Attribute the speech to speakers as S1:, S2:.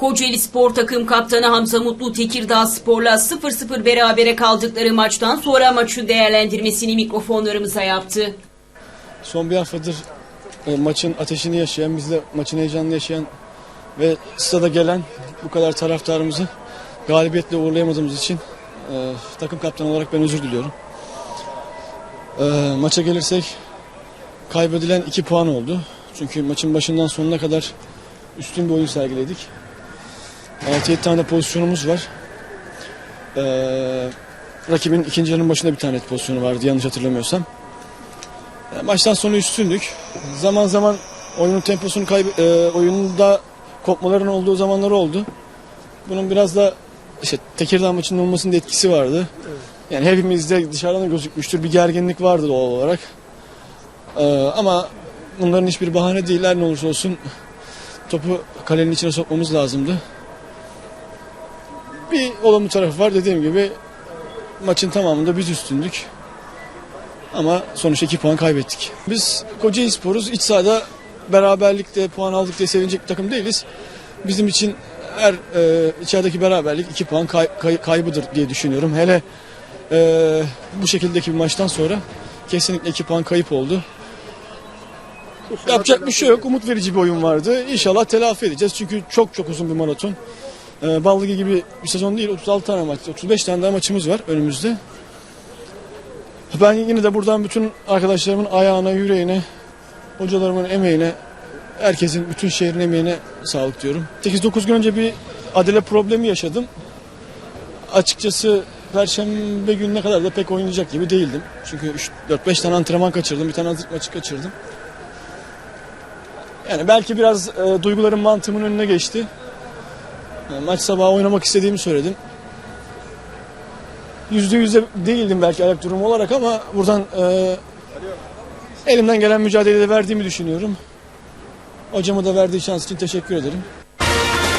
S1: Kocaeli Spor takım kaptanı Hamza Mutlu Tekirdağ Spor'la 0-0 berabere kaldıkları maçtan sonra maçın değerlendirmesini mikrofonlarımıza yaptı.
S2: Son bir haftadır e, maçın ateşini yaşayan, bizle maçın heyecanını yaşayan ve stada gelen bu kadar taraftarımızı galibiyetle uğurlayamadığımız için e, takım kaptanı olarak ben özür diliyorum. E, maça gelirsek kaybedilen 2 puan oldu. Çünkü maçın başından sonuna kadar üstün bir oyun sergiledik. 6-7 tane pozisyonumuz var. E, rakibin ikinci yarının başında bir tane pozisyonu vardı yanlış hatırlamıyorsam. E, Maçtan sonra üstündük. Zaman zaman oyunun temposunu kayb e, oyunda kopmaların olduğu zamanlar oldu. Bunun biraz da işte Tekirdağ maçının olmasının da etkisi vardı. Yani hepimizde dışarıdan da gözükmüştür. Bir gerginlik vardı doğal olarak. E, ama bunların hiçbir bahane değil. Her ne olursa olsun topu kalenin içine sokmamız lazımdı. Bir olumlu tarafı var. Dediğim gibi maçın tamamında biz üstündük. Ama sonuçta 2 puan kaybettik. Biz Kocaeli Spor'uz. İç sahada beraberlikte puan aldık diye sevinecek bir takım değiliz. Bizim için her e, içerideki beraberlik 2 puan kay- kay- kaybıdır diye düşünüyorum. Hele e, bu şekildeki bir maçtan sonra kesinlikle 2 puan kayıp oldu. Yapacak bir şey yok. Umut verici bir oyun vardı. İnşallah telafi edeceğiz. Çünkü çok çok uzun bir maraton. E, Bal Ligi gibi bir sezon değil. 36 tane maç, 35 tane daha maçımız var önümüzde. Ben yine de buradan bütün arkadaşlarımın ayağına, yüreğine, hocalarımın emeğine, herkesin, bütün şehrin emeğine sağlık diyorum. 8-9 gün önce bir adele problemi yaşadım. Açıkçası Perşembe gününe kadar da pek oynayacak gibi değildim. Çünkü 4-5 tane antrenman kaçırdım, bir tane hazırlık maçı kaçırdım. Yani belki biraz e, duygularım mantığımın önüne geçti. Maç sabahı oynamak istediğimi söyledim. Yüzde yüzde değildim belki ayak durumu olarak ama buradan e, elimden gelen mücadeleyi de verdiğimi düşünüyorum. Hocama da verdiği şans için teşekkür ederim.